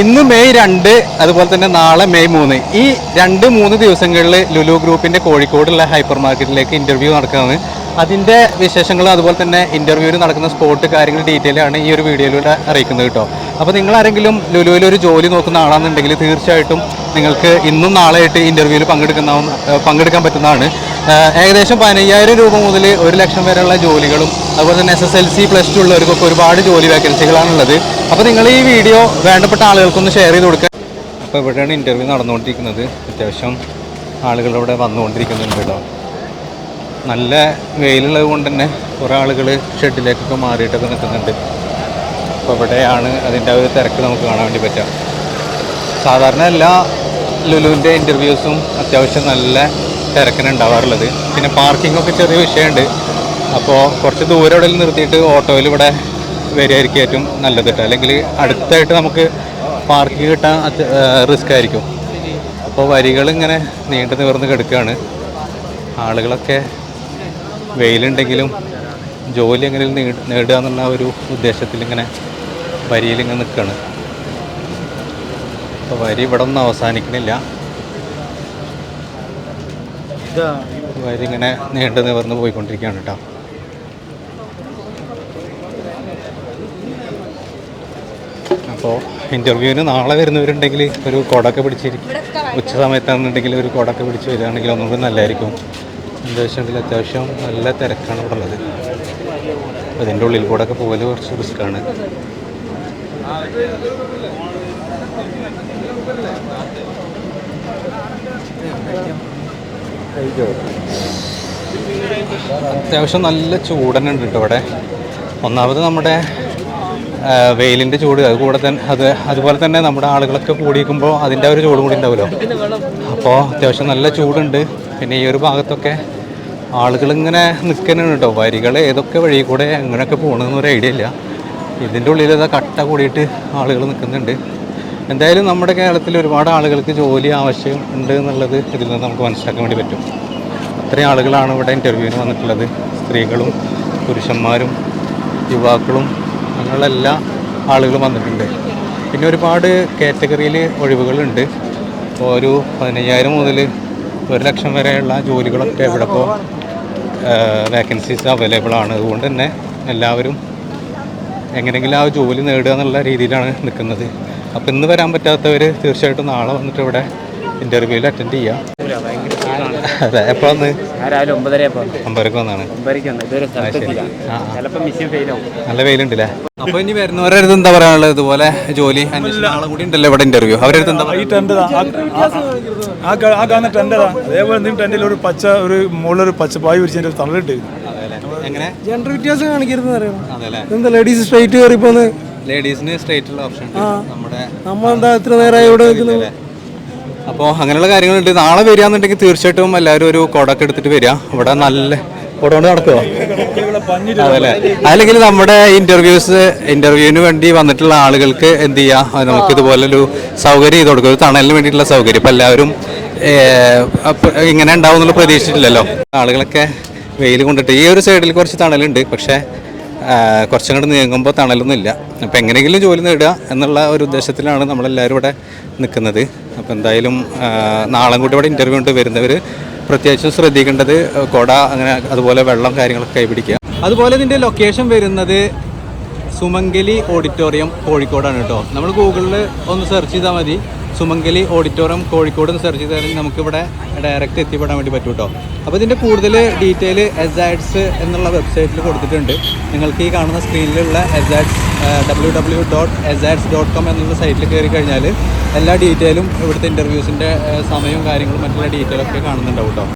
ഇന്ന് മെയ് രണ്ട് അതുപോലെ തന്നെ നാളെ മെയ് മൂന്ന്. ഈ രണ്ട് മൂന്ന് ദിവസങ്ങളിൽ ലുലു ഗ്രൂപ്പിന്റെ കോഴിക്കോടുള്ള ഹൈപ്പർ മാർക്കറ്റിലേക്ക് ഇന്റർവ്യൂ നടക്കുന്നത് അതിന്റെ വിശേഷങ്ങളും അതുപോലെ തന്നെ ഇന്റർവ്യൂവിൽ നടക്കുന്ന സ്പോട്ട് കാര്യങ്ങൾ ഡീറ്റെയിൽ ആണ് ഈ ഒരു വീഡിയോയിലൂടെ അറിയിക്കുന്നത് കേട്ടോ. അപ്പോൾ നിങ്ങൾ ആരെങ്കിലും ലുലുവിൽ ഒരു ജോലി നോക്കുന്ന ആളാണെന്നുണ്ടെങ്കിൽ തീർച്ചയായിട്ടും നിങ്ങൾക്ക് ഇന്നും നാളെ ആയിട്ട് ഇന്റർവ്യൂവിൽ പങ്കെടുക്കുന്ന പങ്കെടുക്കാൻ പറ്റുന്നതാണ്. ഏകദേശം പതിനയ്യായിരം രൂപ മുതൽ ഒരു ലക്ഷം വരെയുള്ള ജോലികളും അതുപോലെ തന്നെ S S L C plus two ഉള്ളവർക്കൊക്കെ ഒരുപാട് ജോലി വേക്കൻസികളാണുള്ളത് അപ്പോൾ നിങ്ങൾ ഈ വീഡിയോ വേണ്ടപ്പെട്ട ആളുകൾക്കൊന്ന് ഷെയർ ചെയ്ത് കൊടുക്കുക അപ്പോൾ ഇവിടെയാണ് ഇന്റർവ്യൂ നടന്നുകൊണ്ടിരിക്കുന്നത്. അത്യാവശ്യം ആളുകൾ ഇവിടെ വന്നുകൊണ്ടിരിക്കുന്നുണ്ട് കേട്ടോ. നല്ല വെയിലുള്ളത് കൊണ്ട് തന്നെ കുറേ ആളുകൾ ഷെഡിലേക്കൊക്കെ മാറിയിട്ടൊക്കെ നിൽക്കുന്നുണ്ട്. അപ്പോൾ ഇവിടെയാണ് അതിന്റെ ഒരു തിരക്ക് നമുക്ക് കാണാൻ വേണ്ടി പറ്റുക. സാധാരണ എല്ലാ ലുലുവിന്റെ ഇന്റർവ്യൂസും അത്യാവശ്യം നല്ല തിരക്കിന് ഉണ്ടാവാറുള്ളത് പിന്നെ പാർക്കിങ്ങൊക്കെ ചെറിയ വിഷയമുണ്ട്. അപ്പോൾ കുറച്ച് ദൂരം ഇവിടെ നിർത്തിയിട്ട് ഓട്ടോയിൽ ഇവിടെ വരികയായിരിക്കും ഏറ്റവും നല്ലത് കേട്ടോ. അല്ലെങ്കിൽ അടുത്തായിട്ട് നമുക്ക് പാർക്കിംഗ് കിട്ടാൻ റിസ്ക് ആയിരിക്കും. അപ്പോൾ വരികൾ ഇങ്ങനെ നീണ്ടു നിവർന്ന് കിടക്കുകയാണ്. ആളുകളൊക്കെ വെയിലുണ്ടെങ്കിലും ജോലി എങ്ങനെ നേട- നേടുക എന്നുള്ള ഒരു ഉദ്ദേശത്തിൽ ഇങ്ങനെ വരിയിലിങ്ങനെ നിൽക്കുകയാണ്. അപ്പോൾ വരി ഇവിടെ ഒന്നും അവസാനിക്കണില്ല. വരി ഇങ്ങനെ നീണ്ടു നിവർന്ന് പോയിക്കൊണ്ടിരിക്കുകയാണ് കേട്ടോ. അപ്പോൾ ഇന്റർവ്യൂവിന് നാളെ വരുന്നവരുണ്ടെങ്കിൽ ഒരു കൊടൊക്കെ പിടിച്ചിരിക്കും ഉച്ച സമയത്താണെന്നുണ്ടെങ്കിൽ ഒരു കൊടൊക്കെ പിടിച്ച് വരികയാണെങ്കിൽ ഒന്നുകൂടി നല്ലതായിരിക്കും. എന്താ വെച്ചിട്ടുണ്ടെങ്കിൽ അത്യാവശ്യം നല്ല തിരക്കാണ് ഇവിടെ ഉള്ളത്. അതിന്റെ ഉള്ളിൽ കൂടെ ഒക്കെ പോകൽ കുറച്ച് റിസ്ക്കാണ് അത്യാവശ്യം നല്ല ചൂടന്നെ ഉണ്ട് കേട്ടോ ഇവിടെ. ഒന്നാമത് നമ്മുടെ വെയിലിന്റെ ചൂട്. അത് കൂടെ തന്നെ അത് അതുപോലെ തന്നെ നമ്മുടെ ആളുകളൊക്കെ കൂടിയിരിക്കുമ്പോൾ അതിന്റെ ഒരു ചൂടും കൂടി ഉണ്ടാവുമല്ലോ അപ്പോൾ അത്യാവശ്യം നല്ല ചൂടുണ്ട്. പിന്നെ ഈ ഒരു ഭാഗത്തൊക്കെ ആളുകൾ ഇങ്ങനെ നിൽക്കുന്നുണ്ട് കേട്ടോ വരികൾ ഏതൊക്കെ വഴി കൂടെ എങ്ങനെയൊക്കെ പോകണമെന്നൊരു ഐഡിയ ഇല്ല. ഇതിന്റെ ഉള്ളിൽ ഇതാ കട്ട കൂടിയിട്ട് ആളുകൾ നിൽക്കുന്നുണ്ട് എന്തായാലും നമ്മുടെ കേരളത്തിൽ ഒരുപാട് ആളുകൾക്ക് ജോലി ആവശ്യം ഉണ്ട് എന്നുള്ളത് ഇതിൽ നിന്ന് നമുക്ക് മനസ്സിലാക്കാൻ വേണ്ടി പറ്റും. അത്രയും ആളുകളാണ് ഇവിടെ ഇന്റർവ്യൂവിന് വന്നിട്ടുള്ളത്. സ്ത്രീകളും പുരുഷന്മാരും യുവാക്കളും അങ്ങനെയുള്ള എല്ലാ ആളുകളും വന്നിട്ടുണ്ട്. പിന്നെ ഒരുപാട് കാറ്റഗറിയിൽ ഒഴിവുകളുണ്ട്. ഒരു പതിനയ്യായിരം മുതൽ ഒരു ലക്ഷം വരെയുള്ള ജോലികളൊക്കെ ഇവിടെ ഇപ്പോൾ വേക്കൻസീസ് അവൈലബിൾ ആണ്. അതുകൊണ്ട് തന്നെ എല്ലാവരും എങ്ങനെയെങ്കിലും ആ ജോലി നേടുക എന്നുള്ള രീതിയിലാണ് നിൽക്കുന്നത്. അപ്പോൾ ഇന്ന് വരാൻ പറ്റാത്തവർ തീർച്ചയായിട്ടും നാളെ വന്നിട്ട് ഇവിടെ ഇന്റർവ്യൂവിൽ അറ്റൻഡ് ചെയ്യാം. അതെ എപ്പോൾ വന്ന്? ഞാൻ രാവിലെ ഒമ്പതര വന്നാണ്. നല്ല വെയിലുണ്ടല്ലേ? അപ്പൊ ഇനി വരുന്നവരുടെ അടുത്ത് എന്താ പറയാനുള്ളത്? ഇതുപോലെ ജോലി ആളും കൂടി ഉണ്ടല്ലോ ഇവിടെ ഇന്റർവ്യൂ അവരുടെ അടുത്ത് എന്താ ആ കാണുന്ന ടെന്റതാ അതേപോലെ നീ ടെന്റിൽ ഒരു പച്ച ഒരു മുകളിലൊരു പച്ച പായ് വിരിച്ചതിന്റെ ഒരു തള്ളിട്ട് എങ്ങനെ? ജെൻഡർ വ്യത്യാസം കാണിക്കരുത് അറിയണം അതെല്ലേ എന്താ ലേഡീസ് സ്ട്രൈറ്റ് കയറിപ്പോന്ന് ലേഡീസിന് സ്ട്രേറ്റ് ഉള്ള ഓപ്ഷൻ നമ്മുടെ നമ്മളെന്താ ഇത്ര നേരമായി ഇവിടെ നിൽക്കുന്നത്? അപ്പോൾ അങ്ങനെയുള്ള കാര്യങ്ങളുണ്ട്. നാളെ വരികയെന്നുണ്ടെങ്കിൽ തീർച്ചയായിട്ടും എല്ലാവരും ഒരു കൊടൊക്കെ എടുത്തിട്ട് വരിക. ഇവിടെ നല്ല കൊട നടക്കുക നടക്കുമോ അതല്ലേ? അല്ലെങ്കിൽ നമ്മുടെ ഇന്റർവ്യൂസ് ഇന്റർവ്യൂവിന് വേണ്ടി വന്നിട്ടുള്ള ആളുകൾക്ക് എന്ത് ചെയ്യുക നമുക്ക് നമുക്ക് ഇതുപോലൊരു സൗകര്യം ചെയ്ത് കൊടുക്കുക ഒരു തണലിന് വേണ്ടിയിട്ടുള്ള സൗകര്യം. ഇപ്പം എല്ലാവരും ഇങ്ങനെ ഉണ്ടാവും എന്നുള്ള പ്രതീക്ഷിച്ചിട്ടില്ലല്ലോ. ആളുകളൊക്കെ വെയിൽ കൊണ്ടിട്ട് ഈ ഒരു സൈഡിൽ കുറച്ച് തണലുണ്ട്. പക്ഷേ കുറച്ചും കൂടെ നീങ്ങുമ്പോൾ തണലൊന്നും ഇല്ല അപ്പോൾ എങ്ങനെയെങ്കിലും ജോലി നേടുക എന്നുള്ള ഒരു ഉദ്ദേശത്തിലാണ് നമ്മളെല്ലാവരും ഇവിടെ നിൽക്കുന്നത്. അപ്പോൾ എന്തായാലും നാളെ കൂടി ഇവിടെ ഇന്റർവ്യൂ ഉണ്ട്. വരുന്നവർ പ്രത്യേകിച്ചും ശ്രദ്ധിക്കേണ്ടത് കുട അങ്ങനെ അതുപോലെ വെള്ളം കാര്യങ്ങളൊക്കെ കൈപിടിക്കുക. അതുപോലെ ഇതിന്റെ ലൊക്കേഷൻ വരുന്നത് സുമംഗലി ഓഡിറ്റോറിയം കോഴിക്കോടാണ് കേട്ടോ. നമ്മൾ ഗൂഗിളിൽ ഒന്ന് സെർച്ച് ചെയ്താൽ മതി. സുമംഗലി ഓഡിറ്റോറിയം കോഴിക്കോട് എന്ന് സെർച്ച് ചെയ്താൽ നമുക്കിവിടെ ഡയറക്റ്റ് എത്തിപ്പെടാൻ വേണ്ടി പറ്റും കേട്ടോ അപ്പോൾ ഇതിന്റെ കൂടുതൽ ഡീറ്റെയിൽ എസ്ആഡ്സ് എന്നുള്ള വെബ്സൈറ്റിൽ കൊടുത്തിട്ടുണ്ട്. നിങ്ങൾക്ക് ഈ കാണുന്ന സ്ക്രീനിലുള്ള esads W W dot esads dot com എന്നുള്ള സൈറ്റിൽ കയറി കഴിഞ്ഞാൽ എല്ലാ ഡീറ്റെയിലും ഇവിടുത്തെ ഇന്റർവ്യൂസിന്റെ സമയവും കാര്യങ്ങളും മറ്റുള്ള ഡീറ്റെയിലൊക്കെ കാണുന്നുണ്ടാവും കേട്ടോ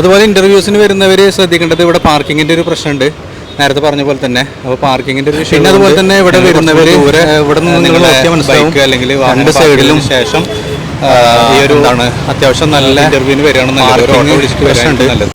അതുപോലെ ഇന്റർവ്യൂസിന് വരുന്നവർ ശ്രദ്ധിക്കേണ്ടത് ഇവിടെ പാർക്കിങ്ങിന്റെ ഒരു പ്രശ്നമുണ്ട്. നേരത്തെ പറഞ്ഞ പോലെ തന്നെ അപ്പോൾ പാർക്കിങ്ങിന്റെ ഒരു പിന്നെ അതുപോലെ തന്നെ ഇവിടെ വരുന്നവർ ഇവിടെ നിന്ന് നിങ്ങൾ ബൈക്ക് അല്ലെങ്കിൽ രണ്ട് സൈഡിലും ശേഷം ഈ ഒരു എന്താണ്? അത്യാവശ്യം നല്ല ഇന്റർവ്യൂവിന് വരികയാണെന്നുണ്ടെങ്കിൽ ഒരു ഓട്ടോ വിളിച്ചിട്ട് വരാനുണ്ട് നല്ലത്.